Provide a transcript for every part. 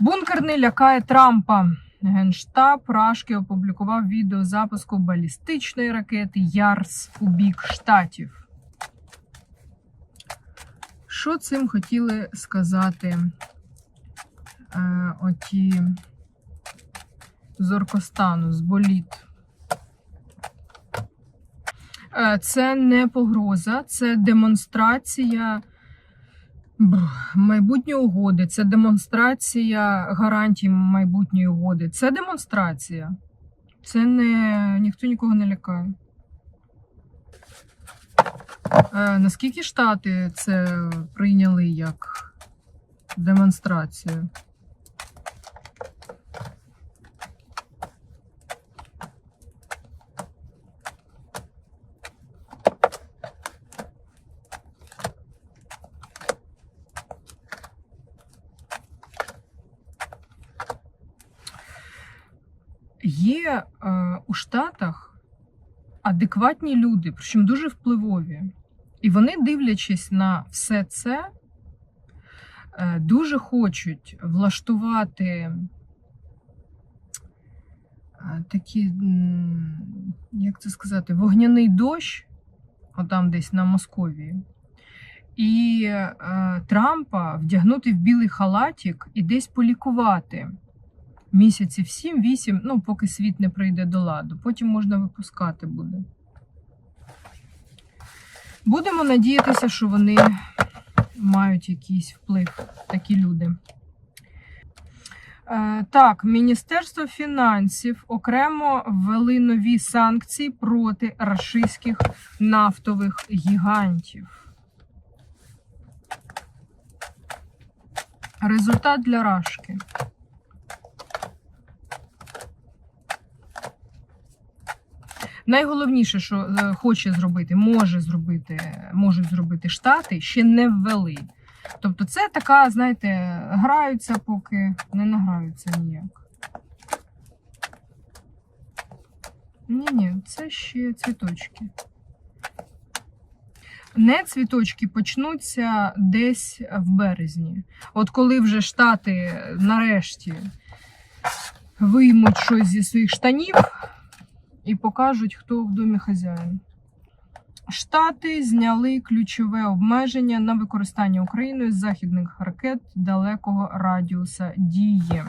Бункер не лякає Трампа. Генштаб Рашки опублікував відео запуску балістичної ракети Ярс у бік штатів. Що цим хотіли сказати е, оті з Оркостану, з боліт? Е, Це не погроза, це демонстрація бр, майбутньої угоди, це демонстрація гарантій майбутньої угоди. Це демонстрація. Це не ніхто нікого не лякає. Е, наскільки Штати це прийняли як демонстрацію? Є е, у Штатах адекватні люди, причому дуже впливові. І вони, дивлячись на все це, е, дуже хочуть влаштувати е, такі, як це сказати, вогняний дощ, отам десь на Московії. І е, Трампа вдягнути в білий халатик і десь полікувати місяців 7-8, ну, поки світ не прийде до ладу. Потім можна випускати буде. Будемо надіятися, що вони мають якийсь вплив, такі люди. Е, Так, Міністерство фінансів окремо ввели нові санкції проти рашистських нафтових гігантів. Результат для Рашки. Найголовніше, що е, хоче зробити, може зробити, можуть зробити Штати, ще не ввели. Тобто, це така, знаєте, граються, поки не награються ніяк. Ні, ні, це ще цвіточки. Не цвіточки почнуться десь в березні. От коли вже Штати нарешті виймуть щось зі своїх штанів і покажуть, хто в домі хазяїн. Штати зняли ключове обмеження на використання Україною західних ракет далекого радіуса дії.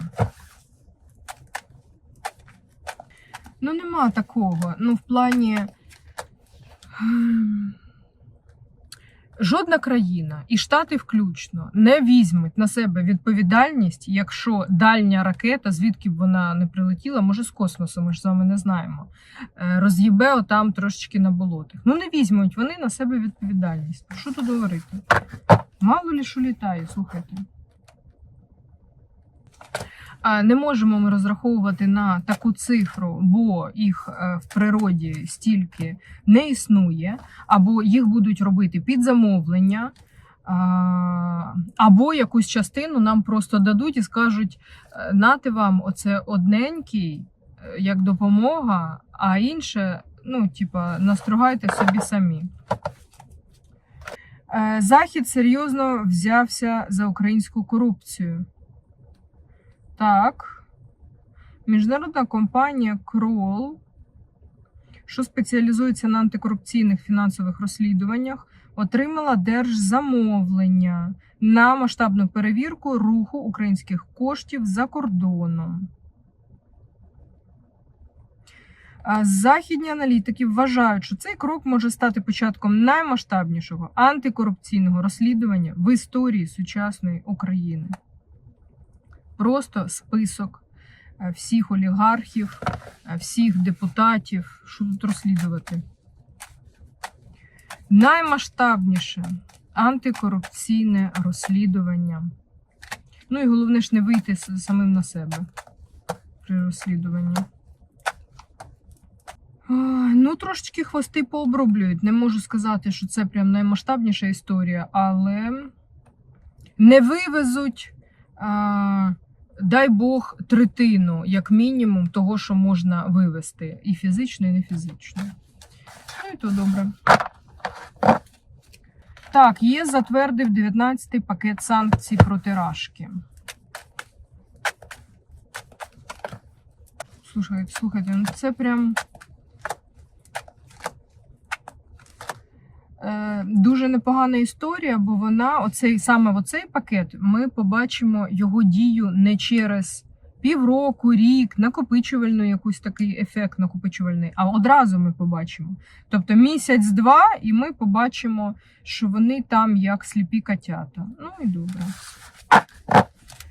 Ну, нема такого. Ну, в плані. Жодна країна, і Штати включно, не візьмуть на себе відповідальність, якщо дальня ракета, звідки б вона не прилетіла, може з космосу, ми ж з вами не знаємо, е, роз'їбе отам трошечки на болотах. Ну не візьмуть вони на себе відповідальність. Що тут говорити? Мало лі що літає, слухайте. Не можемо ми розраховувати на таку цифру, бо їх е, в природі стільки не існує, або їх будуть робити під замовлення, або якусь частину нам просто дадуть і скажуть: е, нати вам оце одненький е, як допомога, а інше, ну, типа, настругайте собі самі. Захід серйозно взявся за українську корупцію. Так. Міжнародна компанія Kroll, що спеціалізується на антикорупційних фінансових розслідуваннях, отримала держзамовлення на масштабну перевірку руху українських коштів за кордоном. Західні аналітики вважають, що цей крок може стати початком наймасштабнішого антикорупційного розслідування в історії сучасної України просто список е, всіх олігархів, е, всіх депутатів, що тут розслідувати. Наймасштабніше антикорупційне розслідування. Ну і головне ж не вийти самим на себе при розслідуванні. Ну, трошечки хвости пооброблюють. Не можу сказати, що це прям наймасштабніша історія, але не вивезуть дай Бог третину, як мінімум, того, що можна вивести, і фізично, і не фізично. Ну і то добре. Так, ЄС затвердив 19-й пакет санкцій проти Рашки. Слухайте, слухайте, ну це прям. Дуже непогана історія, бо вона, оцей саме оцей пакет, ми побачимо його дію не через півроку, рік, накопичувальний якийсь такий ефект накопичувальний, а одразу ми побачимо. Тобто місяць-два, і ми побачимо, що вони там як сліпі котята. Ну і добре.